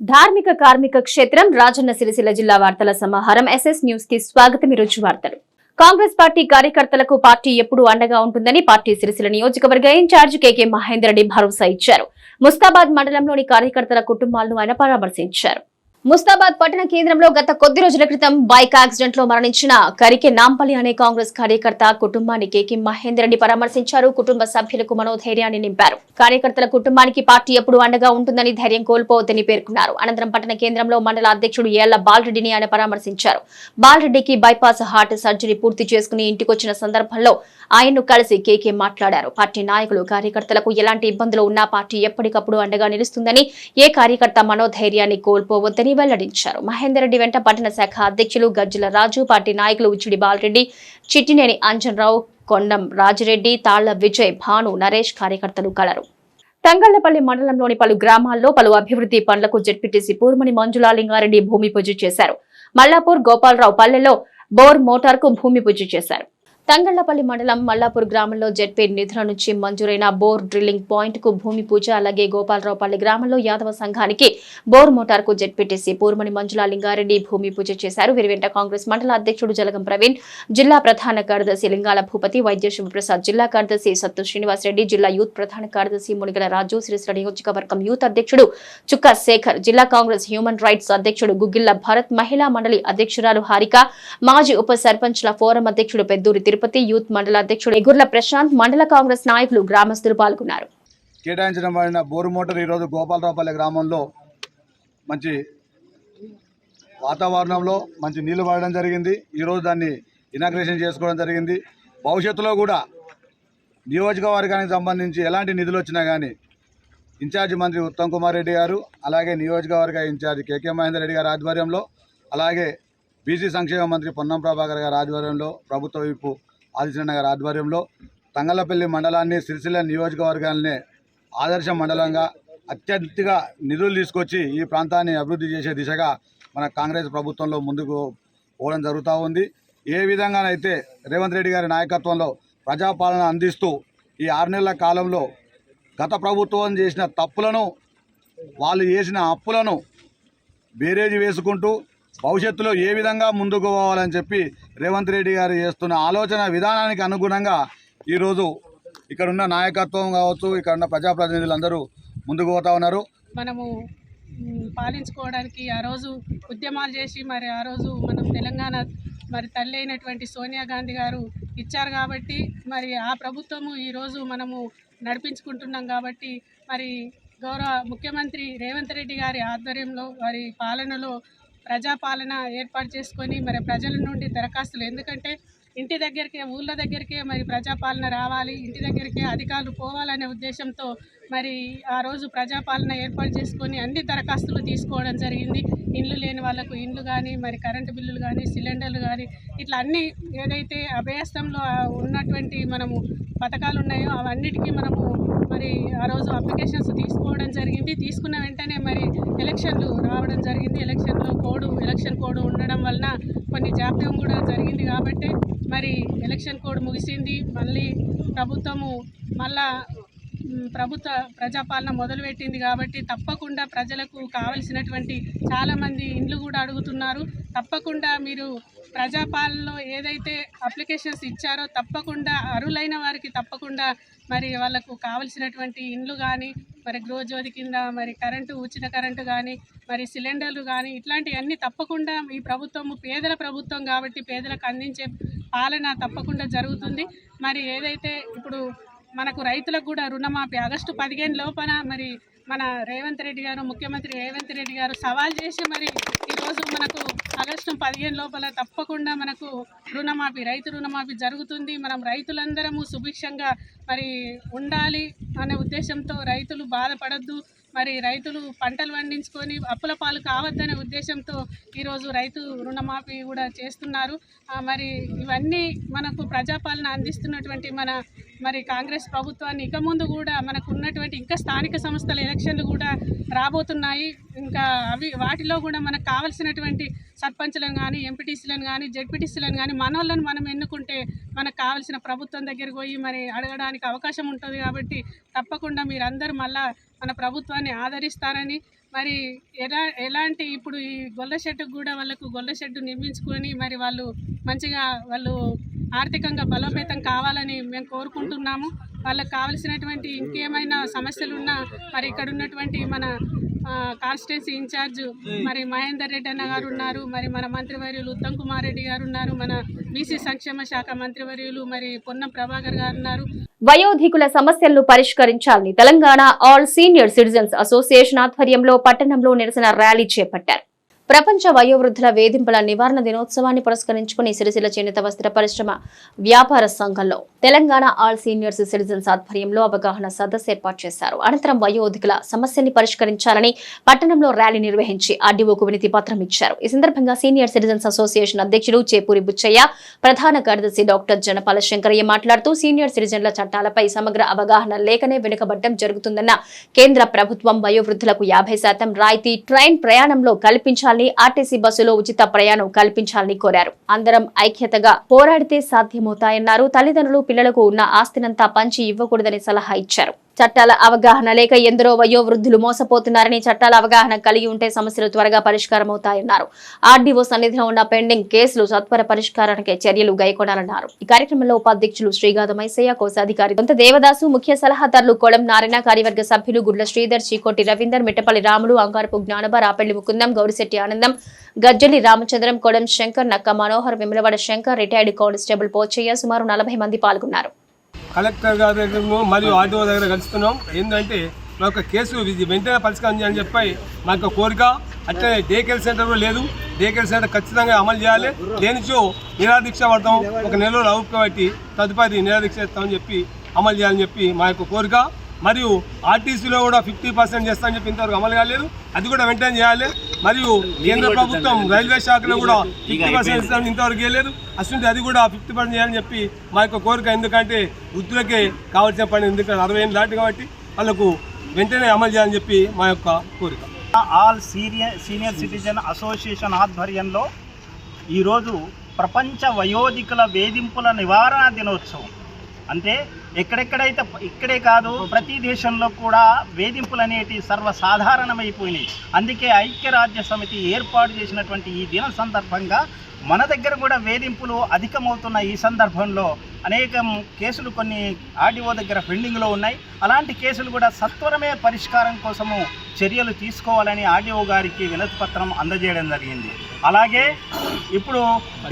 ధార్మిక కార్మిక క్షేత్రం రాజన్న సిరిసిల్ల జిల్లా వార్తల సమాహారం. ఎస్ఎస్ న్యూస్కి స్వాగతం. ఈరోజు వార్తలు. కాంగ్రెస్ పార్టీ కార్యకర్తలకు పార్టీ ఎప్పుడు అండగా ఉంటుందని పార్టీ సిరిసిల్ల నియోజకవర్గ ఇన్ఛార్జ్ కేకే మహేందర్ రెడ్డి భరోసా ఇచ్చారు. ముస్తాబాద్ మండలంలోని కార్యకర్తల కుటుంబాలను ఆయన పరామర్శించారు. ముస్తాబాద్ పట్టణ కేంద్రంలో గత కొద్ది రోజుల క్రితం బైక్ యాక్సిడెంట్లో మరణించిన కరికె నాంపల్లి అనే కాంగ్రెస్ కార్యకర్త కుటుంబాన్ని కేకి మహేందర్ రెడ్డి పరామర్శించారు. కుటుంబ సభ్యులకు మనోధైర్యాన్ని నింపారు. కార్యకర్తల కుటుంబానికి పార్టీ ఎప్పుడు అండగా ఉంటుందని ధైర్యం కోల్పోవద్దని పేర్కొన్నారు. అనంతరం పట్టణ కేంద్రంలో మండల అధ్యక్షుడు ఏళ్ళ బాలరెడ్డిని ఆయన పరామర్శించారు. బాలరెడ్డికి బైపాస్ హార్ట్ సర్జరీ పూర్తి చేసుకుని ఇంటికొచ్చిన సందర్భంలో ఆయన్ను కలిసి కేకే మాట్లాడారు. పార్టీ నాయకులు కార్యకర్తలకు ఎలాంటి ఇబ్బందులు ఉన్నా పార్టీ ఎప్పటికప్పుడు అండగా నిలుస్తుందని ఏ కార్యకర్త మనోధైర్యాన్ని కోల్పోవద్దని వెల్లడించారు. మహేందర్ రెడ్డి వెంట పట్టణ శాఖ అధ్యక్షులు గజ్జల రాజు పార్టీ నాయకులు ఉచ్చిడి బాలరెడ్డి చిట్టినేని అంజన్రావు కొండం రాజిరెడ్డి తాళ్ళ విజయ్ భాను నరేష్ కార్యకర్తలు కలరు. తంగళ్ళపల్లి మండలంలోని పలు గ్రామాల్లో పలు అభివృద్ధి పనులకు జడ్పీటీసీ పూర్మని మంజులాలింగారెడ్డి భూమి పూజ చేశారు. మల్లాపూర్ గోపాలరావు పల్లెలో బోర్ మోటార్కు భూమి పూజ చేశారు. తంగళ్ళపల్లి మండలం మల్లాపూర్ గ్రామంలో జెడ్పీ నిధుల నుంచి మంజూరైన బోర్ డ్రిల్లింగ్ పాయింట్కు భూమి పూజ అలాగే గోపాలరావుపల్లి గ్రామంలో యాదవ సంఘానికి బోర్ మోటార్కు జెడ్పీటీసీ పూర్మని మంజులా లింగారెడ్డి భూమి పూజ చేశారు. వీరివెంట కాంగ్రెస్ మండల అధ్యక్షుడు జలగం ప్రవీణ్ జిల్లా ప్రధాన కార్యదర్శి లింగాల భూపతి వైద్య శివప్రసాద్ జిల్లా కార్యదర్శి సత్తు శ్రీనివాస్ రెడ్డి జిల్లా యూత్ ప్రధాన కార్యదర్శి మునిగల రాజు సిరిసిల నియోజకవర్గం యూత్ అధ్యక్షుడు చుక్క శేఖర్ జిల్లా కాంగ్రెస్ హ్యూమన్ రైట్స్ అధ్యక్షుడు గుగ్గిళ్ళ భారత్ మహిళా మండలి అధ్యక్షురాలు హారిక మాజీ ఉప సర్పంచ్ల ఫోరం అధ్యక్షుడు పెద్దూరి తిరుపతి యూత్ మండల అధ్యక్షుడు ఎగుర్ల ప్రశాంత్ మండల కాంగ్రెస్ నాయకులు గ్రామస్తులు పాల్గొన్నారు. కేటాయించబడిన బోరు మోటార్ ఈరోజు గోపాలరావుపల్లి గ్రామంలో మంచి వాతావరణంలో మంచి నీళ్ళు పడడం జరిగింది. ఈరోజు దాన్ని ఇనాగ్రేషన్ చేసుకోవడం జరిగింది. భవిష్యత్తులో కూడా నియోజకవర్గానికి సంబంధించి ఎలాంటి నిధులు వచ్చినా కానీ ఇన్ఛార్జి మంత్రి ఉత్తమ్ కుమార్ రెడ్డి గారు అలాగే నియోజకవర్గ ఇన్ఛార్జి కేకే మహేందర్ రెడ్డి గారి ఆధ్వర్యంలో అలాగే బీసీ సంక్షేమ మంత్రి పొన్నం ప్రభాకర్ గారి ఆధ్వర్యంలో ప్రభుత్వ వైపు ఆదిశరణ ఆధ్వర్యంలో తంగలపల్లి మండలాన్ని సిరిసిల్ల నియోజకవర్గాన్ని ఆదర్శ మండలంగా అత్యంతగా నిధులు తీసుకొచ్చి ఈ ప్రాంతాన్ని అభివృద్ధి చేసే దిశగా మన కాంగ్రెస్ ప్రభుత్వంలో ముందుకు పోవడం జరుగుతూ ఉంది. ఏ విధంగానైతే రేవంత్ రెడ్డి గారి నాయకత్వంలో ప్రజాపాలన అందిస్తూ ఈ ఆరు నెలల కాలంలో గత ప్రభుత్వం చేసిన తప్పులను వాళ్ళు చేసిన అప్పులను బేరేజ్ వేసుకుంటూ భవిష్యత్తులో ఏ విధంగా ముందుకు పోవాలని చెప్పి రేవంత్ రెడ్డి గారు చేస్తున్న ఆలోచన విధానానికి అనుగుణంగా ఈరోజు ఇక్కడ ఉన్న నాయకత్వం కావచ్చు ఇక్కడ ఉన్న ప్రజాప్రతినిధులందరూ ముందుకు పోతా ఉన్నారు. మనము పాలించుకోవడానికి ఆ రోజు ఉద్యమాలు చేసి మరి ఆ రోజు మనం తెలంగాణ మరి తల్లి అయినటువంటి సోనియా గాంధీ గారు ఇచ్చారు కాబట్టి మరి ఆ ప్రభుత్వము ఈరోజు మనము నడిపించుకుంటున్నాం కాబట్టి మరి గౌరవ ముఖ్యమంత్రి రేవంత్ రెడ్డి గారి ఆధ్వర్యంలో వారి పాలనలో ప్రజాపాలన ఏర్పాటు చేసుకొని మరి ప్రజల నుండి దరఖాస్తులు. ఎందుకంటే ఇంటి దగ్గరికే ఊళ్ళ దగ్గరికే మరి ప్రజాపాలన రావాలి ఇంటి దగ్గరికే అధికారులు పోవాలనే ఉద్దేశంతో మరి ఆ రోజు ప్రజాపాలన ఏర్పాటు చేసుకొని అన్ని దరఖాస్తులు తీసుకోవడం జరిగింది. ఇండ్లు లేని వాళ్ళకు ఇండ్లు కానీ మరి కరెంటు బిల్లులు కానీ సిలిండర్లు కానీ ఇట్లా అన్ని ఏదైతే అభయస్థంలో ఉన్నటువంటి మనము పథకాలు ఉన్నాయో అవన్నిటికీ మనము మరి ఆ రోజు అప్లికేషన్స్ తీసుకోవడం జరిగింది. తీసుకున్న వెంటనే మరి ఎలక్షన్లు రావడం జరిగింది. ఎలక్షన్లో కోడ్ ఎలక్షన్ కోడ్ ఉండడం వలన కొన్ని జాప్యం కూడా జరిగింది కాబట్టి మరి ఎలక్షన్ కోడ్ ముగిసింది. మళ్ళీ ప్రభుత్వము మళ్ళా ప్రభుత్వ ప్రజాపాలన మొదలుపెట్టింది కాబట్టి తప్పకుండా ప్రజలకు కావలసినటువంటి చాలామంది ఇండ్లు కూడా అడుగుతున్నారు. తప్పకుండా మీరు ప్రజాపాలనలో ఏదైతే అప్లికేషన్స్ ఇచ్చారో తప్పకుండా అరులైన వారికి తప్పకుండా మరి వాళ్ళకు కావలసినటువంటి ఇండ్లు కానీ మరి గృహజ్యోతి కింద మరి కరెంటు ఉచిత కరెంటు కానీ మరి సిలిండర్లు కానీ ఇట్లాంటివన్నీ తప్పకుండా ఈ ప్రభుత్వము పేదల ప్రభుత్వం కాబట్టి పేదలకు అందించే పాలన తప్పకుండా జరుగుతుంది. మరి ఏదైతే ఇప్పుడు మనకు రైతులకు కూడా రుణమాఫీ ఆగస్టు పదిహేను లోపల మరి మన రేవంత్ రెడ్డి గారు ముఖ్యమంత్రి రేవంత్ రెడ్డి గారు సవాల్ చేసి మరి ఈరోజు మనకు ఆగస్టు పదిహేను లోపల తప్పకుండా మనకు రుణమాఫీ రైతు రుణమాఫీ జరుగుతుంది. మనం రైతులందరము సుభిక్షంగా మరి ఉండాలి అనే ఉద్దేశంతో రైతులు బాధపడద్దు. మరి రైతులు పంటలు పండించుకొని అప్పుల పాలు కావద్దనే ఉద్దేశంతో ఈరోజు రైతు రుణమాఫీ కూడా చేస్తున్నారు. మరి ఇవన్నీ మనకు ప్రజాపాలన అందిస్తున్నటువంటి మన మరి కాంగ్రెస్ ప్రభుత్వాన్ని ఇక ముందు కూడా మనకు ఉన్నటువంటి ఇంకా స్థానిక సంస్థల ఎలక్షన్లు కూడా రాబోతున్నాయి. ఇంకా అవి వాటిలో కూడా మనకు కావలసినటువంటి సర్పంచ్లను కానీ ఎంపీటీసీలను కానీ జెడ్పీటీసీలను కానీ మనోళ్ళని మనం ఎన్నుకుంటే మనకు కావాల్సిన ప్రభుత్వం దగ్గరికి పోయి మరి అడగడానికి అవకాశం ఉంటుంది కాబట్టి తప్పకుండా మీరందరూ మళ్ళా మన ప్రభుత్వాన్ని ఆదరిస్తారని మరి ఎలా ఎలాంటి ఇప్పుడు ఈ గొల్ల షెడ్డుకు కూడా వాళ్ళకు గొల్ల షెడ్డు నిర్మించుకొని మరి వాళ్ళు మంచిగా వాళ్ళు ఆర్థికంగా బలోపేతం కావాలని మేము కోరుకుంటున్నాము. వాళ్ళకి కావలసినటువంటి ఇంకేమైనా సమస్యలు ఉన్నా మరి ఇక్కడ ఉన్నటువంటి మన కాన్స్టిట్యున్సీ ఇన్ఛార్జ్ మరి మహేందర్ రెడ్డి అన్న గారు ఉన్నారు మరి మన మంత్రివర్యులు ఉత్తమ్ కుమార్ రెడ్డి గారు ఉన్నారు మన బీసీ సంక్షేమ శాఖ మంత్రివర్యులు మరి పొన్నం ప్రభాకర్ గారు ఉన్నారు. వయోధికుల సమస్యలను పరిష్కరించాలని Telangana all senior citizens association ఆధ్వర్యంలో పట్టణంలో నిరసన ర్యాలీ చేపట్టారు. ప్రపంచ వయోవృద్ధుల వేధింపుల నివారణ దినోత్సవాన్ని పురస్కరించుకుని సిరిసిల్ల చేనేత వస్త్ర పరిశ్రమ వ్యాపార సంఘంలో తెలంగాణ ఆల్ సీనియర్స్ సిటిజన్స్ ఆధ్వర్యంలో అవగాహన సదస్సు ఏర్పాటు చేశారు. అనంతరం వయోధికుల సమస్యని పరిష్కరించాలని పట్టణంలో ర్యాలీ నిర్వహించి ఆర్డీఓకు వినతి పత్రం ఇచ్చారు. ఈ సందర్భంగా సీనియర్ సిటిజన్స్ అసోసియేషన్ అధ్యక్షుడు చేపూరి బుచ్చయ్య ప్రధాన కార్యదర్శి డాక్టర్ జనపాల శంకరయ్య మాట్లాడుతూ సీనియర్ సిటిజన్ల చట్టాలపై సమగ్ర అవగాహన లేకనే వెనుకబడ్డం జరుగుతుందన్న కేంద్ర ప్రభుత్వం వయోవృద్ధులకు యాభై శాతం రాయితీ ట్రైన్ ప్రయాణంలో కల్పించాలని ఆర్టీసీ బస్సులో ఉచిత ప్రయాణం కల్పించాలని కోరారు. అందరం ఐక్యతగా పోరాడితే సాధ్యమవుతాయన్నారు. తల్లిదండ్రులు పిల్లలకు ఉన్న ఆస్తినంతా పంచి ఇవ్వకూడదని సలహా ఇచ్చారు. చట్టాల అవగాహన లేక ఎందరో వయోవృద్ధులు మోసపోతున్నారని చట్టాల అవగాహన కలిగి ఉంటే సమస్యలు త్వరగా పరిష్కారం అవుతాయన్నారు ఆర్డీఓ సన్నిధిలో ఉన్న పెండింగ్ కేసులు సత్వర పరిష్కారానికి చర్యలు గైకొనాలన్నారు. ఈ కార్యక్రమంలో ఉపాధ్యక్షులు శ్రీగాధ మైసయ్య కోశాధికారి దొంత దేవదాసు ముఖ్య సలహాదారులు కొడం నారాయణ కార్యవర్గ సభ్యులు గుడ్ల శ్రీధర్ చీకోటి రవీందర్ మిట్టపల్లి రాములు అంగారపు జ్ఞానబ రాపల్లి ముకుందం గౌరిశెట్టి ఆనందం గజ్జలి రామచంద్రం కొడం శంకర్ నక్క మనోహర్ విమలవాడ శంకర్ రిటైర్డ్ కానిస్టేబుల్ పోచయ్య సుమారు నలభై మంది పాల్గొన్నారు. కలెక్టర్ గారి దగ్గర మరియు ఆర్డీఓ దగ్గర కలుస్తున్నాం. ఏంటంటే మా యొక్క కేసు ఇది వెంటనే పరిష్కారం చేయాలని చెప్పి మా యొక్క కోరిక. అట్లనే డే కేర్ సెంటర్ కూడా లేదు. డే కేర్ సెంటర్ ఖచ్చితంగా అమలు చేయాలి. లేనిచో నిరాదీక్ష పడతాం. ఒక నెల రోజులు అవుపు తదుపరి నిరాదీక్ష ఇస్తామని చెప్పి అమలు చేయాలని చెప్పి మా యొక్క కోరిక. మరియు ఆర్టీసీలో కూడా ఫిఫ్టీ పర్సెంట్ చేస్తామని చెప్పి ఇంతవరకు అమలు కాలేదు. అది కూడా వెంటనే చేయాలి. మరియు కేంద్ర ప్రభుత్వం రైల్వే శాఖలో కూడా ఫిఫ్టీ పర్సెంట్ ఇస్తామని ఇంతవరకు చేయలేదు. అసలు అది కూడా ఫిఫ్టీ పర్సెంట్ చేయాలని చెప్పి మా యొక్క కోరిక. ఎందుకంటే వృద్ధులకే కావాల్సిన పని ఎందుకంటే అరవై ఏళ్ళు దాటి కాబట్టి వాళ్ళకు వెంటనే అమలు చేయాలని చెప్పి మా యొక్క కోరిక. All senior senior citizen association ఆధ్వర్యంలో ఈరోజు ప్రపంచ వయోధికుల వేధింపుల నివారణ దినోత్సవం. అంటే ఎక్కడెక్కడైతే ఇక్కడే కాదు ప్రతి దేశంలో కూడా వేధింపులు అనేటి సర్వసాధారణమైపోయినాయి. అందుకే ఐక్యరాజ్య సమితి ఏర్పాటు చేసినటువంటి ఈ దిన సందర్భంగా మన దగ్గర కూడా వేధింపులు అధికమవుతున్న ఈ సందర్భంలో అనేక కేసులు కొన్ని ఆర్డీఓ దగ్గర పెండింగ్లో ఉన్నాయి. అలాంటి కేసులు కూడా సత్వరమే పరిష్కారం కోసము చర్యలు తీసుకోవాలని ఆర్డీఓ గారికి వినతి పత్రం అందజేయడం జరిగింది. అలాగే ఇప్పుడు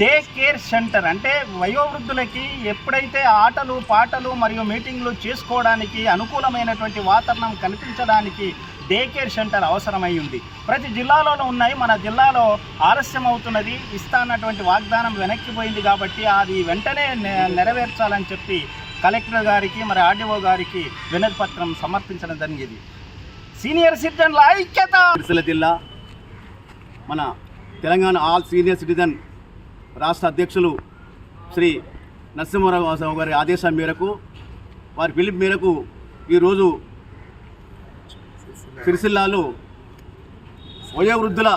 డే కేర్ సెంటర్ అంటే వయోవృద్ధులకి ఎప్పుడైతే ఆటలు పాటలు మరియు మీటింగ్లు చేసుకోవడానికి అనుకూలమైనటువంటి వాతావరణం కల్పించడానికి డే కేర్ సెంటర్ అవసరమై ఉంది. ప్రతి జిల్లాలోనూ ఉన్నాయి. మన జిల్లాలో ఆలస్యం అవుతున్నది. ఇస్తానటువంటి వాగ్దానం వెనక్కిపోయింది కాబట్టి అది వెంటనే నెరవేర్చాలని చెప్పి కలెక్టర్ గారికి మరి ఆర్డీఓ గారికి వినతి పత్రం సమర్పించడం జరిగింది. సీనియర్ సిటిజన్ల ఐక్యత! జిల్లా మన తెలంగాణ ఆల్ సీనియర్ సిటిజన్ రాష్ట్ర అధ్యక్షులు శ్రీ నరసింహరావు గారి ఆదేశం మేరకు వారి పిలుపు మేరకు ఈరోజు సిరిసిల్లాలో వయోవృద్ధుల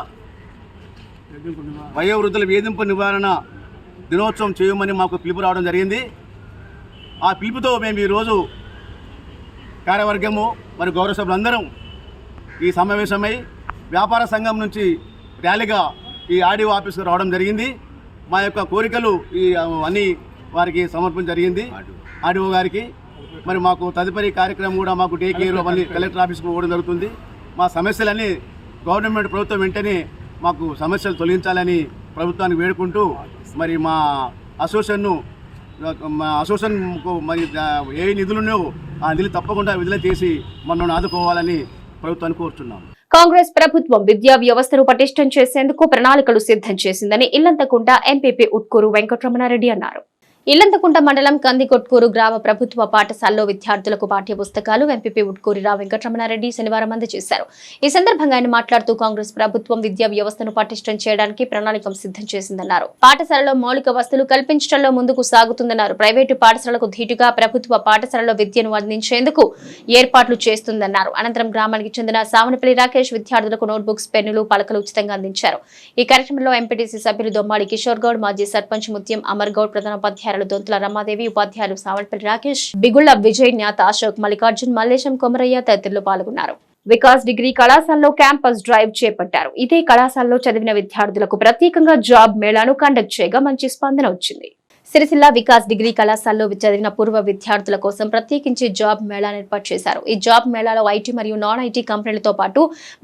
వయోవృద్ధుల వేధింపు నివారణ దినోత్సవం చేయమని మాకు పిలుపు రావడం జరిగింది. ఆ పిలుపుతో మేము ఈరోజు కార్యవర్గము మరి గౌరవ సభ్యులందరం ఈ సమావేశమై వ్యాపార సంఘం నుంచి ర్యాలీగా ఈ ఆడియో ఆఫీస్కి రావడం జరిగింది. మా యొక్క కోరికలు ఈ అన్ని వారికి సమర్పణ జరిగింది. ఆడిఓ గారికి మరి మాకు తదుపరి కార్యక్రమం కూడా మాకు డే కేర్ మళ్ళీ కలెక్టర్ ఆఫీస్కి పోవడం జరుగుతుంది. మా సమస్యలన్నీ గవర్నమెంట్ ప్రభుత్వం వెంటనే మాకు సమస్యలు తొలగించాలని ప్రభుత్వానికి వేడుకుంటూ మరి మా అసోసియేషన్ను మా అసోసియేషన్కు మరి ఏ నిధులు ఉన్నాయో ఆ నిధులు తప్పకుండా విడుదల చేసి మమ్మల్ని ఆదుకోవాలని ప్రభుత్వాన్ని కోరుతున్నాం కాంగ్రెస్ ప్రభుత్వం విద్యా వ్యవస్థను పటిష్టం చేసేందుకు ప్రణాళికలు సిద్ధం చేసిందని ఇల్లంతకుంట ఎంపీపీ ఉట్కూరు వెంకటరమణారెడ్డి అన్నారు. ఇల్లంతకుంట మండలం కందికొట్కూరు గ్రామ ప్రభుత్వ పాఠశాలలో విద్యార్థులకు పాఠ్య పుస్తకాలు ఎంపీపీ ఉట్కూరిరావు వెంకటరమణారెడ్డి శనివారం అందజేశారు. ఈ సందర్భంగా ఆయన మాట్లాడుతూ కాంగ్రెస్ ప్రభుత్వం విద్యా వ్యవస్థను పటిష్టం చేయడానికి ప్రణాళిక సిద్ధం చేసిందన్నారు. పాఠశాలలో మౌలిక వసతులు కల్పించడంలో ముందుకు సాగుతుందన్నారు. ప్రైవేటు పాఠశాలకు ధీటుగా ప్రభుత్వ పాఠశాలలో విద్యను అందించేందుకు ఏర్పాట్లు చేస్తుందన్నారు. అనంతరం గ్రామానికి చెందిన సావనపల్లి రాకేష్ విద్యార్థులకు నోట్బుక్స్ పెన్నులు పలకలు ఉచితంగా అందించారు. ఈ కార్యక్రమంలో ఎంపీటీసీ సభ్యులు దొమ్మాడి కిషోర్ గౌడ్ మాజీ సర్పంచ్ ముత్యం అమర్ గౌడ్ ప్రధాన ఉపాధ్యాయులు దొంతుల రమాదేవి ఉపాధ్యాయులు సావల్పల్లి రాకేష్ బిగుళ్ళ విజయ్ న్యాత అశోక్ మల్లికార్జున్ మల్లేశం కొమరయ్య తదితరులు పాల్గొన్నారు. వికాస్ డిగ్రీ కళాశాలలో క్యాంపస్ డ్రైవ్ చేపట్టారు. ఇదే కళాశాలలో చదివిన విద్యార్థులకు ప్రత్యేకంగా జాబ్ మేళాను కండక్ట్ చేయగా మంచి స్పందన వచ్చింది. సిరిసిల్ల వికాస్ డిగ్రీ కళాశాలలో చదివిన పూర్వ విద్యార్థుల కోసం ప్రత్యేకించి జాబ్ మేళాను ఏర్పాటు చేశారు. ఈ జాబ్ మేళాలో ఐటీ మరియు నాన్ ఐటీ కంపెనీలతో పాటు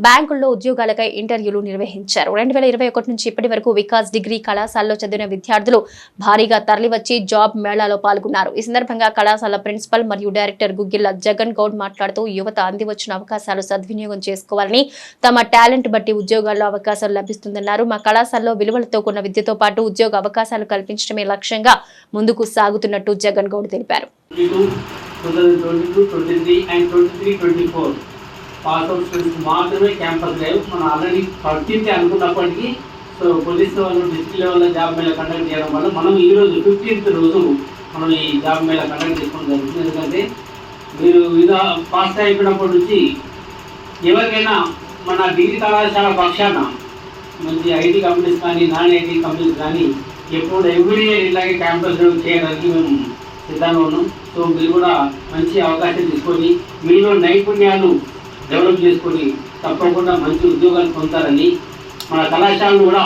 బ్యాంకుల్లో ఉద్యోగాలకై ఇంటర్వ్యూలు నిర్వహించారు. రెండు వేల ఇరవై ఒకటి నుంచి ఇప్పటి వరకు వికాస్ డిగ్రీ కళాశాలలో చదివిన విద్యార్థులు భారీగా తరలివచ్చి జాబ్ మేళాలో పాల్గొన్నారు. ఈ సందర్భంగా కళాశాల ప్రిన్సిపల్ మరియు డైరెక్టర్ గుగ్గిల్ల జగన్ గౌడ్ మాట్లాడుతూ యువత అంది వచ్చిన అవకాశాలు సద్వినియోగం చేసుకోవాలని తమ టాలెంట్ బట్టి ఉద్యోగాల్లో అవకాశాలు లభిస్తుందన్నారు. మా కళాశాలలో విలువలతో కూడిన విద్యతో పాటు ఉద్యోగ అవకాశాలు కల్పించడమే లక్ష్యంగా ముందుకు సాగుతున్నట్టు జగన్ గౌడ్ తెలిపారు. 22, 2022, 23 అండ్ 23, 24 పాస్ అవుట్ స్టూడెంట్స్ మాత్రమే క్యాంపస్ డ్రైవ్ మనం ఆల్రెడీ థర్టీన్త్ అనుకున్నప్పటికీ సో పోలీస్ వాళ్ళు డిస్ట్రిక్ట్ లెవెల్లో జాబ్ మేళ కండక్ట్ చేయడం వల్ల మనం ఈ రోజు ఫిఫ్టీన్త్ రోజు మనం ఈ జాబ్ మేళ కండక్ట్ చేసుకోవడం జరుగుతుంది. ఎందుకంటే మీరు ఇదా పాస్ అయిపోయినప్పటి నుంచి ఎవరికైనా మన డిగ్రీ కళాశాల పక్షాన మంచి ఐటీ కంపెనీస్ కానీ నాన్ ఐటీ కంపెనీస్ కానీ ఎప్పుడు ఎవ్రీ ఇయర్ ఇలాగే క్యాంపస్ చేయడానికి మేము సిద్ధంగా ఉన్నాం. సో మీరు కూడా మంచి అవకాశం తీసుకొని మీలో నైపుణ్యాలు డెవలప్ చేసుకొని తప్పకుండా మంచి ఉద్యోగాలు పొందుతారని మన కళాశాలను కూడా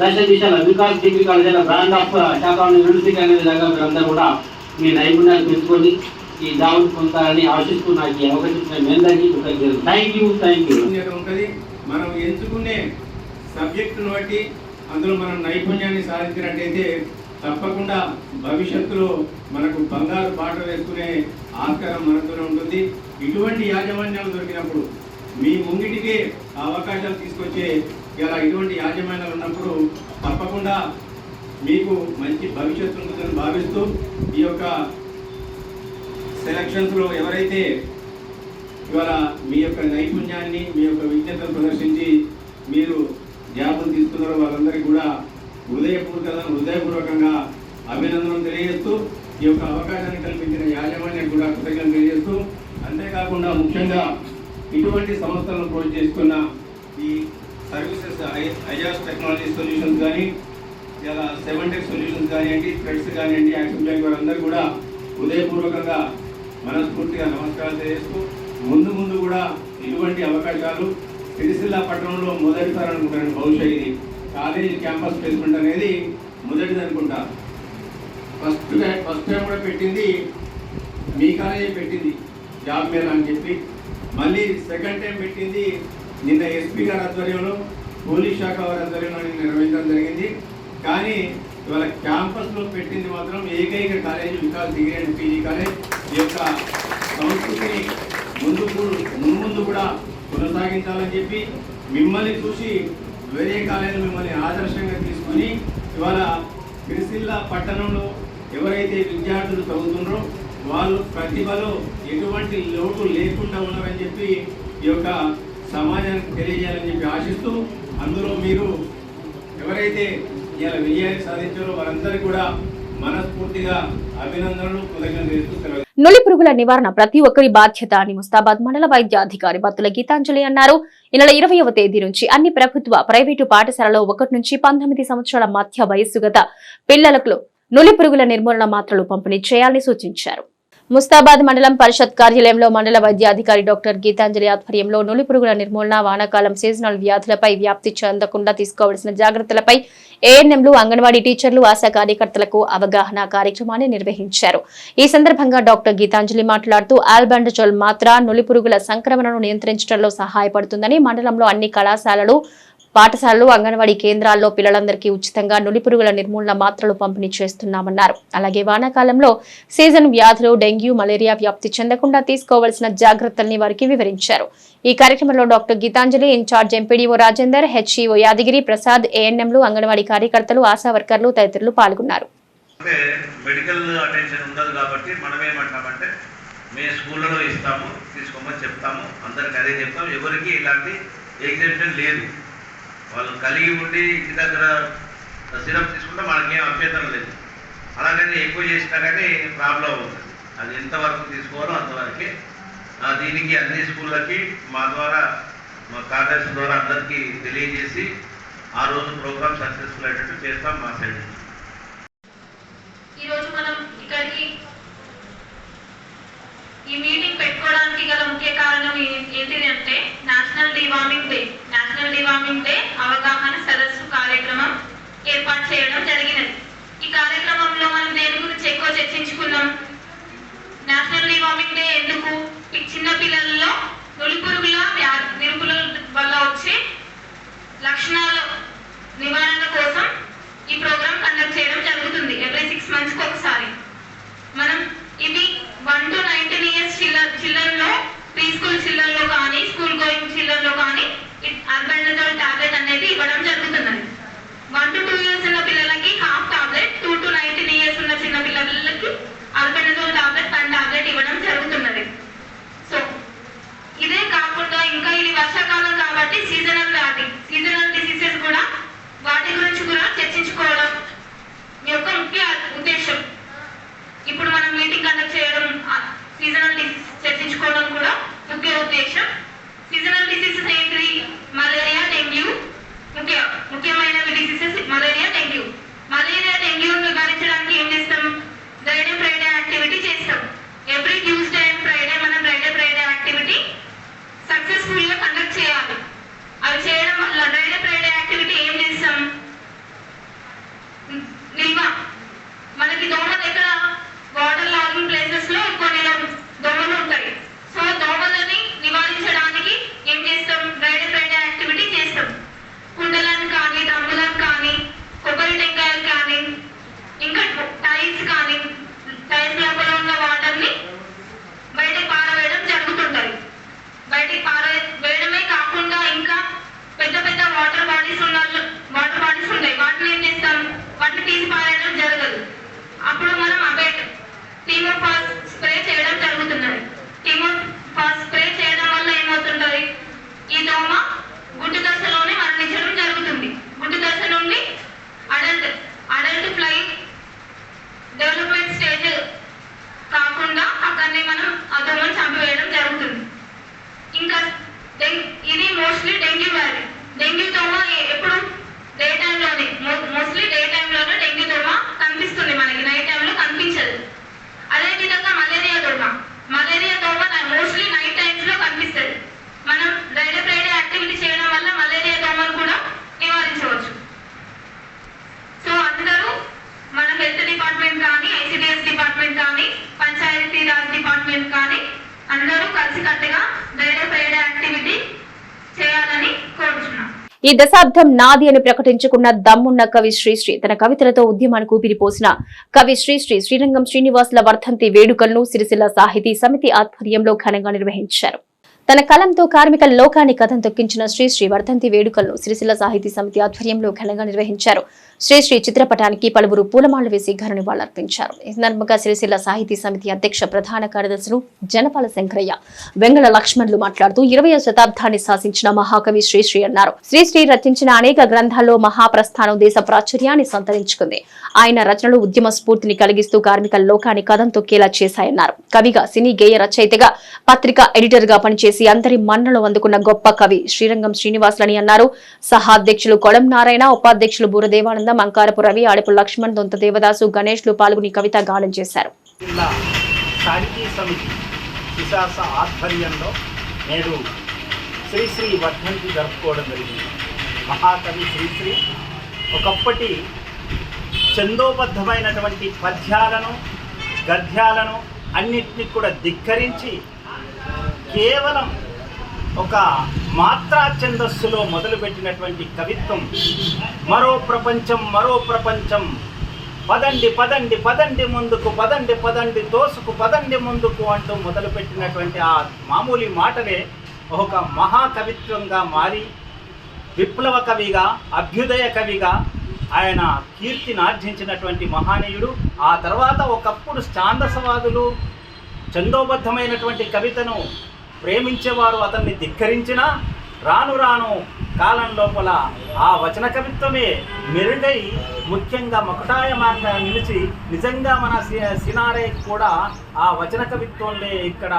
దశ దిశల వికాస్ డిగ్రీ కళాశాల బ్రాండ్ ఆఫ్ శాఖ యూనివర్సిటీ అనే విధంగా మీరందరూ కూడా మీ నైపుణ్యాలు పెంచుకొని ఈ జాబ్ పొందుతారని ఆశిస్తూ నాకు ఈ అవకాశం ఇచ్చిన అందరికీ కృతజ్ఞతలు. థ్యాంక్ యూ థ్యాంక్ యూ ఉంటుంది మనం ఎంచుకునే సబ్జెక్టును బట్టి అందులో మనం నైపుణ్యాన్ని సాధించినట్టయితే తప్పకుండా భవిష్యత్తులో మనకు బంగారు బాట వేసుకునే ఆస్కారం మనతోనే ఉంటుంది. ఇటువంటి యాజమాన్యాలు దొరికినప్పుడు మీ ముంగిటికే ఆ అవకాశాలు తీసుకొచ్చే ఇలా ఇటువంటి యాజమాన్యాలు ఉన్నప్పుడు తప్పకుండా మీకు మంచి భవిష్యత్తు ఉంటుందని భావిస్తూ ఈ యొక్క సెలక్షన్స్లో ఎవరైతే ఇవాళ మీ యొక్క నైపుణ్యాన్ని మీ యొక్క విజ్ఞతను ప్రదర్శించి మీరు జాబులు తీసుకున్నారో వాళ్ళందరికీ కూడా హృదయపూర్వక హృదయపూర్వకంగా అభినందనలు తెలియజేస్తూ ఈ యొక్క అవకాశాన్ని కల్పించిన యాజమాన్యం కూడా కృతజ్ఞతలు తెలియజేస్తూ అంతేకాకుండా ముఖ్యంగా ఇటువంటి సంస్థలను ప్రోజ్ చేసుకున్న ఈ సర్వీసెస్ ఐజాస్ టెక్నాలజీ సొల్యూషన్స్ కానీ ఇలా సెవెన్ టెక్ సొల్యూషన్స్ కానివ్వండి థ్రెడ్స్ కానివ్వండి యాక్షన్ బ్యాంక్ వారందరూ కూడా హృదయపూర్వకంగా మనస్ఫూర్తిగా నమస్కారాలు తెలియజేస్తూ ముందు ముందు కూడా ఇటువంటి అవకాశాలు సిరిసిల్ల పట్టణంలో మొదటిసారి అనుకుంటాను బహుశా ఇది. కాలేజీ క్యాంపస్ ప్లేస్మెంట్ అనేది మొదటిది అనుకుంటా. ఫస్ట్ ఫస్ట్ టైం కూడా పెట్టింది. మీ కాలేజీ పెట్టింది. జాబ్ మేళ అని చెప్పి. మళ్ళీ సెకండ్ టైం పెట్టింది నిన్న ఎస్పీ గారి ఆధ్వర్యంలో పోలీస్ శాఖ వారి ఆధ్వర్యంలో నిన్న నిర్వహించడం జరిగింది. కానీ ఇవాళ క్యాంపస్లో పెట్టింది మాత్రం ఏకైక college Vikas degree and PG college ఈ యొక్క సంస్కృతిని ముందు ముందు కూడా కొనసాగించాలని చెప్పి మిమ్మల్ని చూసి వేరే కాలేజీలు మిమ్మల్ని ఆదర్శంగా తీసుకొని ఇవాళ సిరిసిల్ల పట్టణంలో ఎవరైతే విద్యార్థులు చదువుతున్నారో వాళ్ళు ప్రతిభలో ఎటువంటి లోటు లేకుండా ఉన్నారని చెప్పి ఈ యొక్క సమాజానికి తెలియజేయాలని చెప్పి ఆశిస్తూ అందులో మీరు ఎవరైతే ఇలా విజయాన్ని సాధించారో వారందరికీ కూడా మనస్ఫూర్తిగా అభినందనలు కృతజ్ఞతలు తెలుస్తూ నులి పురుగుల నివారణ ప్రతి ఒక్కరి బాధ్యత అని ముస్తాబాద్ మండల వైద్యాధికారి బత్తుల గీతాంజలి అన్నారు. ఈ నెల ఇరవయవ తేదీ నుంచి అన్ని ప్రభుత్వ ప్రైవేటు పాఠశాలలో ఒకటి నుంచి పంతొమ్మిది సంవత్సరాల మధ్య వయస్సు గత పిల్లలకు నులి పురుగుల నిర్మూలన మాత్రలు పంపిణీ చేయాలని సూచించారు. ముస్తాబాద్ మండలం పరిషత్ కార్యాలయంలో మండల వైద్యాధికారి డాక్టర్ గీతాంజలి ఆధ్వర్యంలో నులి పురుగుల నిర్మూలన వానాకాలం సీజనల్ వ్యాధులపై వ్యాప్తి చెందకుండా తీసుకోవాల్సిన జాగ్రత్తలపై ఏఎన్ఎంలు అంగన్వాడీ టీచర్లు ఆశా కార్యకర్తలకు అవగాహన కార్యక్రమాన్ని నిర్వహించారు. ఈ సందర్భంగా డాక్టర్ గీతాంజలి మాట్లాడుతూ ఆల్బండజోల్ మాత్ర నులి పురుగుల సంక్రమణను నియంత్రించడంలో సహాయపడుతుందని మండలంలో అన్ని కళాశాలలు పాఠశాలలు అంగన్వాడీ కేంద్రాల్లో పిల్లలందరికీ ఉచితంగా నులిపురుగుల నిర్మూలన మాత్రలు పంపిణీ చేస్తున్నామన్నారు. అలాగే వానాకాలంలో సీజన్ వ్యాధులు డెంగ్యూ మలేరియా వ్యాప్తి చెందకుండా తీసుకోవాల్సిన జాగ్రత్తల్ని వారికి వివరించారు. ఈ కార్యక్రమంలో doctor Geetanjali incharge MPDO Rajender HEO Yadagiri Prasad ఏఎన్ఎంలు అంగన్వాడీ కార్యకర్తలు ఆశా వర్కర్లు తదితరులు పాల్గొన్నారు. అంటే మెడికల్ అటెన్షన్ ఉండదు కాబట్టి మనం ఏమంటామంటే మేము స్కూళ్ళలో ఇస్తాము తీసుకోమని చెప్తాము. అందరికి అదే చెప్తాము. ఎవరికి ఇలాంటి ఎగ్జామ్షన్ లేదు. వాళ్ళని కలిగి ఉండి ఇంటి దగ్గర సిరప్ తీసుకుంటే మనకేం అభ్యంతరం లేదు. అలాగని ఎక్కువ చేసినా కానీ ప్రాబ్లం అవుతుంది. అది ఎంతవరకు తీసుకోవాలో అంతవరకే. దీనికి అన్ని స్కూళ్ళకి మా ద్వారా మా కార్యదర్శి ద్వారా అందరికీ తెలియజేసి ఆ రోజు ప్రోగ్రామ్ సక్సెస్ఫుల్ అయ్యేటట్టు చేస్తాం మా సైడ్. నుంచి ఈరోజు మనం ఇక్కడికి ఈ మీటింగ్ పెట్టుకోవడానికి గల ముఖ్య కారణం ఏంటిది అంటే national deworming day national deworming day అవగాహన సదస్సు కార్యక్రమం ఏర్పాటు చేయడం జరిగినది. ఈ కార్యక్రమంలో మనం దేని గురించి ఎక్కువ చర్చించుకున్నాం? నేషనల్ డివామింగ్ డే ఎందుకు? ఈ చిన్న పిల్లల్లో నులిపురుగుల నిరుపుల వల్ల వచ్చే లక్షణాల నివారణ కోసం ఈ ప్రోగ్రామ్ కండక్ట్ చేయడం జరుగుతుంది. ఎవ్రీ సిక్స్ మంత్స్కి ఒకసారి మనం ఇది వన్ టు నైన్టీన్ ఇయర్స్ చిల్లర్ చిల్లర్లో ప్రీ స్కూల్ చిల్లర్లో కానీ స్కూల్ గోయింగ్ చిల్లర్లో కానీ అర్బెండజోల్ టాబ్లెట్ అనేది ఇవ్వడం జరుగుతున్నది వన్ టు టూ ఇయర్స్ ఉన్న పిల్లలకి half tablet two to nineteen years ఉన్న చిన్న పిల్లలకి అర్బెండజోల్ టాబ్లెట్ వన్ టాబ్లెట్ ఇవ్వడం జరుగుతున్నది సో ఇదే కాకుండా ఇంకా ఇది వర్షాకాలం కాబట్టి సీజనల్ వ్యాధి సీజనల్ డిసీజెస్ కూడా వాటి గురించి కూడా చర్చించుకోవడం మీ యొక్క ముఖ్య ఉద్దేశం ఇప్పుడు మనం మీటింగ్ కండక్ట్ చేయడం సీజనల్ డిసీజ్ చర్చించుకోవడం కూడా ముఖ్య ఉద్దేశం సీజనల్ డిసీజెస్ ఏంటిది మలేరియా డెంగ్యూ ముఖ్య ముఖ్యమైన డిసీజెస్ మలేరియా డెంగ్యూ మలేరియా డెంగ్యూని నివారించడానికి ఏం చేస్తాం డ్రైడే ఫ్రైడే యాక్టివిటీ చేస్తాం ఎవ్రీ ట్యూస్డే అండ్ ఫ్రైడే మనం డ్రైడే ఫ్రైడే యాక్టివిటీ సక్సెస్ఫుల్గా కండక్ట్ చేయాలి అవి చేయడం వల్ల డ్రైడే ఫ్రైడే యాక్టివిటీ ఏం చేస్తాం నిల్వ మనకి దోమలు ఎక్కడ వాటర్ లాగింగ్ ప్లేసెస్లో కొన్ని దోమలు ఉంటాయి సో దోమలని నివారించడానికి ఏం చేస్తాం ఫ్రైడే ఫ్రైడే యాక్టివిటీ చేస్తాం కుండలను కానీ డ్రమ్ములను కానీ కొబ్బరి టెంకాయలు కానీ ఇంకా టైల్స్ కానీ టైల్స్ లోపల ఉన్న వాటర్ని బయటకు పారవేయడం జరుగుతుంటది బయటికి పార వేయడమే కాకుండా ఇంకా పెద్ద పెద్ద వాటర్ బాడీస్ ఉన్న వాటర్ బాడీస్ ఉంటాయి వాటిని ఏం చేస్తాం వాటిని తీసి పారేయడం జరగదు అప్పుడు మనం అబేట్ టీమోఫాస్ స్ప్రే చేయడం జరుగుతున్నది టీమోఫాస్ స్ప్రే చేయడం వల్ల ఏమవుతుంటది ఈ దోమ గుడ్డు దశలోనే మరణించడం జరుగుతుంది గుడ్డు దశ నుండి adult adult fly development stage కాకుండా అక్కడనే మనం ఆ దోమను చంపివేయడం జరుగుతుంది ఇంకా డెంగ్- ఇది మోస్ట్లీ డెంగ్యూ వ్యాధి డెంగ్యూ దోమ ఎ- ఎప్పుడు డే టైంలోనే మోస్ట్లీ డే టైంలోనే డెంగ్యూ దోమ కనిపిస్తుంది మనకి నైట్ టైంలో కనిపించదు అదే విధంగా మలేరియా దోమ మలేరియా దోమ మోస్ట్లీ నైట్ టైమ్స్లో కనిపిస్తుంది మనం రైడే ఫ్రైడే యాక్టివిటీ చేయడం వల్ల మలేరియా దోమను కూడా నివారించవచ్చు సో అందరూ మన హెల్త్ డిపార్ట్మెంట్ కానీ ఐసిడిఎస్ డిపార్ట్మెంట్ కానీ పంచాయతీ రాజ్ డిపార్ట్మెంట్ కానీ అందరూ కలిసికట్టుగా రైడే ఫ్రైడే యాక్టివిటీ చేయాలని కోరుచున్నాం ఈ దశాబ్దం నాది అని ప్రకటించుకున్న దమ్మున్న కవి శ్రీశ్రీ తన కవితలతో ఉద్యమానికి ఊపిరిపోసిన కవి శ్రీశ్రీ శ్రీరంగం శ్రీనివాసుల వర్ధంతి వేడుకలను సిరిసిల్ల సాహితీ సమితి ఆధ్వర్యంలో ఘనంగా నిర్వహించారు. తన కలంతో కార్మిక లోకాన్ని కథం తొక్కించిన శ్రీశ్రీ వర్ధంతి వేడుకలను సిరిసిల్ల సాహితీ సమితి ఆధ్వర్యంలో ఘనంగా నిర్వహించారు. శ్రీశ్రీ చిత్రపటానికి పలువురు పూలమాలు వేసి ఘన నివాళులర్పించారు ఈ సందర్భంగా సిరిసిల్ల సాహితీ సమితి అధ్యక్ష ప్రధాన కార్యదర్శులు జనపాల శంకరయ్య వెంగళ లక్ష్మణులు మాట్లాడుతూ ఇరవై శతాబ్దాన్ని శాసించిన మహాకవి శ్రీశ్రీ అన్నారు. శ్రీశ్రీ రచించిన అనేక గ్రంథాల్లో మహాప్రస్థానం దేశ ప్రాచుర్యాన్ని సంతరించుకుంది. ఆయన రచనలు ఉద్యమ స్ఫూర్తిని కలిగిస్తూ కార్మిక లోకాన్ని కథం తొక్కేలా చేశాయన్నారు. కవిగా సినీ గేయ రచయితగా పత్రిక ఎడిటర్గా పనిచేసి అందరి మన్నలు అందుకున్న గొప్ప కవి శ్రీరంగం శ్రీనివాసులని అన్నారు. సహాధ్యక్షులు కొడం నారాయణ ఉపాధ్యక్షులు బూరదేవానందం అంకారపు రవి ఆడపు లక్ష్మణ్ దొంత దేవదాసు గణేష్లు పాల్గొని కవిత గానం చేశారు. ఆధ్వర్యంలో నేడు శ్రీశ్రీ వర్ధంతి జరుపుకోవడం జరిగింది. మహాకవి శ్రీశ్రీ ఒకప్పటి చందోబద్ధమైనటువంటి పద్యాలను గద్యాలను అన్నిటినీ కూడా ధిక్కరించి కేవలం ఒక మాత్రా ఛందస్సులో మొదలుపెట్టినటువంటి కవిత్వం. మరో ప్రపంచం మరో ప్రపంచం. పదండి పదండి పదండి ముందుకు పదండి పదండి తోసుకు పదండి ముందుకు అంటూ మొదలుపెట్టినటువంటి ఆ మామూలు మాటలే ఒక మహాకవిత్వంగా మారి విప్లవ కవిగా అభ్యుదయ కవిగా ఆయన కీర్తిని ఆర్జించినటువంటి మహానీయుడు ఆ తర్వాత ఒకప్పుడు ఛాందసవాదులు చందోబద్ధమైనటువంటి కవితను ప్రేమించేవారు అతన్ని ధిక్కరించిన రాను రాను కాలం లోపల ఆ వచన కవిత్వమే మెరుగై ముఖ్యంగా మకుటాయమానంగా నిలిచి నిజంగా మన సి- సినారే కూడా ఆ వచన కవిత్వంలో ఇక్కడ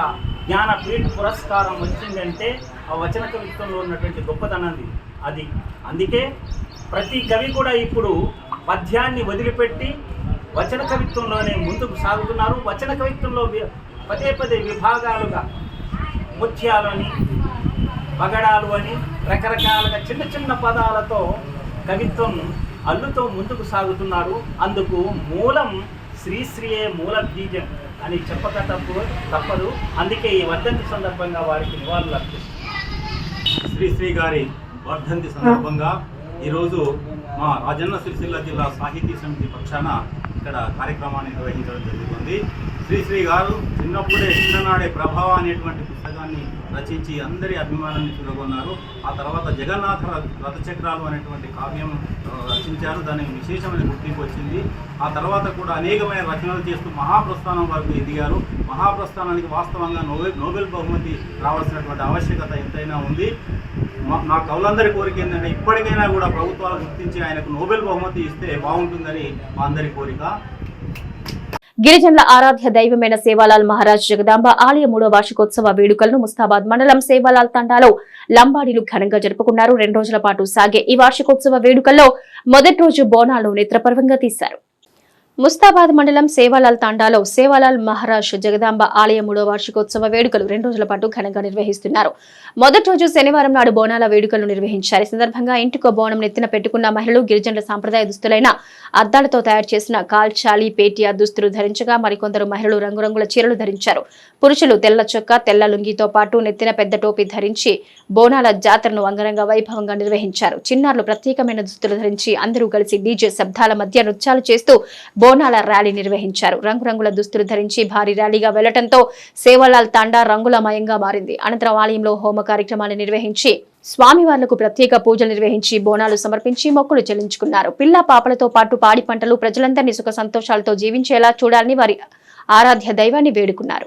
జ్ఞానపీఠ పురస్కారం వచ్చిందంటే ఆ వచన కవిత్వంలో ఉన్నటువంటి గొప్పతనాన్ని అది. అందుకే ప్రతి కవి కూడా ఇప్పుడు పద్యాన్ని వదిలిపెట్టి వచన కవిత్వంలోనే ముందుకు సాగుతున్నారు. వచన కవిత్వంలో పదే పదే విభాగాలుగా ముత్యాలు అని పగడాలు అని రకరకాలుగా చిన్న చిన్న పదాలతో కవిత్వం అల్లుతో ముందుకు సాగుతున్నారు అందుకు మూలం శ్రీశ్రీయే మూల బీజం అని చెప్పక తప్పు తప్పదు. అందుకే ఈ వర్ధంతి సందర్భంగా వారికి నివాళులు అర్పిస్తున్నాం. శ్రీశ్రీ గారి వర్ధంతి సందర్భంగా ఈరోజు మా రాజన్న సిరిసిల్ల జిల్లా సాహితీ సమితి పక్షాన ఇక్కడ కార్యక్రమాన్ని నిర్వహించడం జరుగుతుంది. శ్రీశ్రీ గారు చిన్నప్పుడే చిన్ననాడే ప్రభావ అనేటువంటి పుస్తకాన్ని రచించి అందరి అభిమానాన్ని చూడగొన్నారు. ఆ తర్వాత జగన్నాథ రథచక్రాలు అనేటువంటి కావ్యం రచించారు. దానికి విశేషమైన గుర్తింపు వచ్చింది. ఆ తర్వాత కూడా అనేకమైన రచనలు చేస్తూ మహాప్రస్థానం వరకు ఎదిగారు. మహాప్రస్థానానికి వాస్తవంగా నోబెల్ నోబెల్ బహుమతి రావాల్సినటువంటి ఆవశ్యకత ఎంతైనా ఉంది. మా- కవులందరి కోరిక ఏంటంటే ఇప్పటికైనా కూడా ప్రభుత్వాలు గుర్తించి ఆయనకు నోబెల్ బహుమతి ఇస్తే బాగుంటుందని మా అందరి కోరిక. గిరిజనుల ఆరాధ్య దైవమైన సేవాలాల్ మహారాజ్ జగదాంబ ఆలయ మూడో వార్షికోత్సవ వేడుకలను ముస్తాబాద్ మండలం సేవాలాల్ తండాలో లంబాడీలు ఘనంగా జరుపుకున్నారు. రెండు రోజుల పాటు సాగే ఈ వార్షికోత్సవ వేడుకల్లో మొదటి రోజు బోనాలు నేత్రపర్వంగా తీశారు. ముస్తాబాద్ మండలం సేవాలాల్ తాండాలో సేవాలాల్ మహారాజ్ జగదాంబ ఆలయ మూడో వార్షికోత్సవ వేడుకలు రెండు రోజుల పాటు ఘనంగా నిర్వహిస్తున్నారు. మొదటి రోజు శనివారం నాడు బోనాల వేడుకలు నిర్వహించారు. ఈ సందర్భంగా ఇంటికో బోనం నెత్తిన పెట్టుకున్న మహిళలు గిరిజనుల సాంప్రదాయ దుస్తులైన అద్దాలతో తయారు చేసిన కాల్చాలి పేటియా దుస్తులు ధరించగా మరికొందరు మహిళలు రంగురంగుల చీరలు ధరించారు. పురుషులు తెల్ల చొక్కా తెల్ల లుంగితో పాటు నెత్తిన పెద్ద టోపీ ధరించి బోనాల జాతరను అంగరంగ వైభవంగా నిర్వహించారు. చిన్నారులు ప్రత్యేకమైన దుస్తులు ధరించి అందరూ కలిసి డీజే శబ్దాల మధ్య నృత్యాలు చేస్తూ బోనాల ర్యాలీ నిర్వహించారు. రంగురంగుల దుస్తులు ధరించి భారీ ర్యాలీగా వెళ్ళడంతో సేవలాల్ తండా రంగులమయంగా మారింది. అనంతరం ఆలయంలో హోమ కార్యక్రమాలు నిర్వహించి స్వామివార్లకు ప్రత్యేక పూజలు నిర్వహించి బోనాలు సమర్పించి మొక్కులు చెల్లించుకున్నారు. పిల్ల పాపలతో పాటు పాడి పంటలు ప్రజలందరినీ సుఖ సంతోషాలతో జీవించేలా చూడాలని వారి ఆరాధ్య దైవాన్ని వేడుకున్నారు.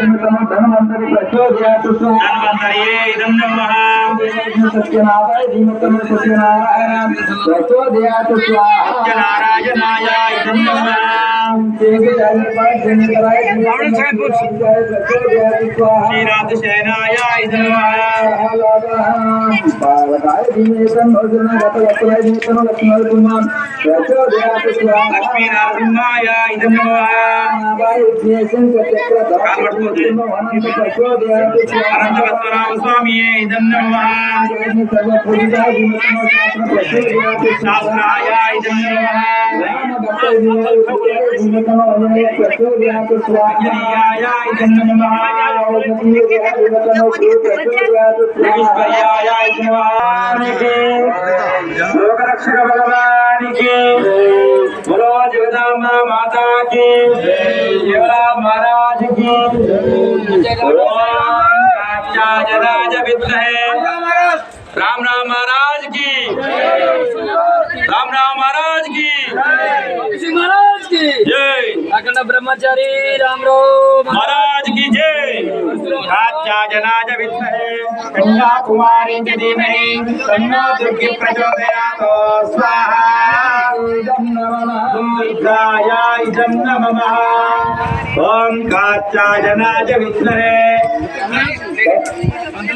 నిర్మితము ధనవంతరి ప్రచోదయాతు సత్యనారాయ ధీమతము సత్యనారాయణ ప్రచోదయాతు స్వాహారాయణాయ ఇదం శ్రీరాజసేనాయ ఇదం పావకాయ ధీమేతం భోజన గత గతయ ధీమతం లక్ష్మణ కుమార్. ప్రచోదయాతు స్వాహ లక్ష్మీనారాయణాయ ఇదం కాల్పట్టుకు स्वामीये इदं नमः शास्त्राय इदं नमः प्रचोदयाय इदं नमः प्रचोदयाय लोकरक्षक भगवान की बोलो जगदम्बा माता के शिवा महाराज की। राज है राम राम महाराज की। राम राम महाराज की। महाराज की जय। अखंड ब्रह्मचारी राम राम महाराज की जय। राजाजनाज विद्महे कन्याकुमारी च धीमहि तन्नो दुर्गे प्रचोदयात् स्वाहा। दुर्गाय इदं नमः। ॐ काचाजनाज विद्महे।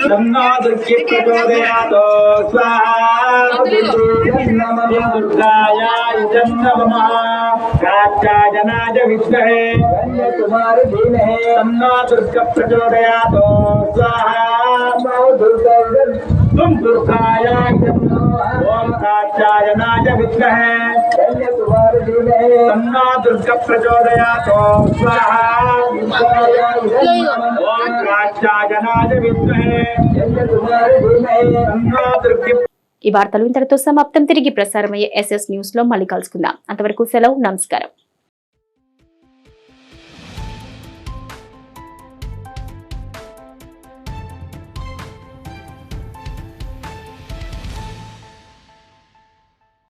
तन्नो दुर्गे प्रचोदयात्। तो स्वाहा दुर्गाया नम स्वाहाजनाज विद्महे। कुमार धीमहे। दुर्ग प्रचोदया तो स्वाहा दुर्गा तुम दुर्गाय ओम काचायनाय विद्महे तन्नो दुर्ग प्रचोदयात् स्वाहा ओम काचायनाय विद्महे तन्नो दुर्ग ఈ వార్తలు ఇంతటితో సమాప్తం తిరిగి ప్రసారమయ్యే ఎస్ఎస్ న్యూస్ లో మళ్ళీ కలుసుకుందాం అంతవరకు సెలవు నమస్కారం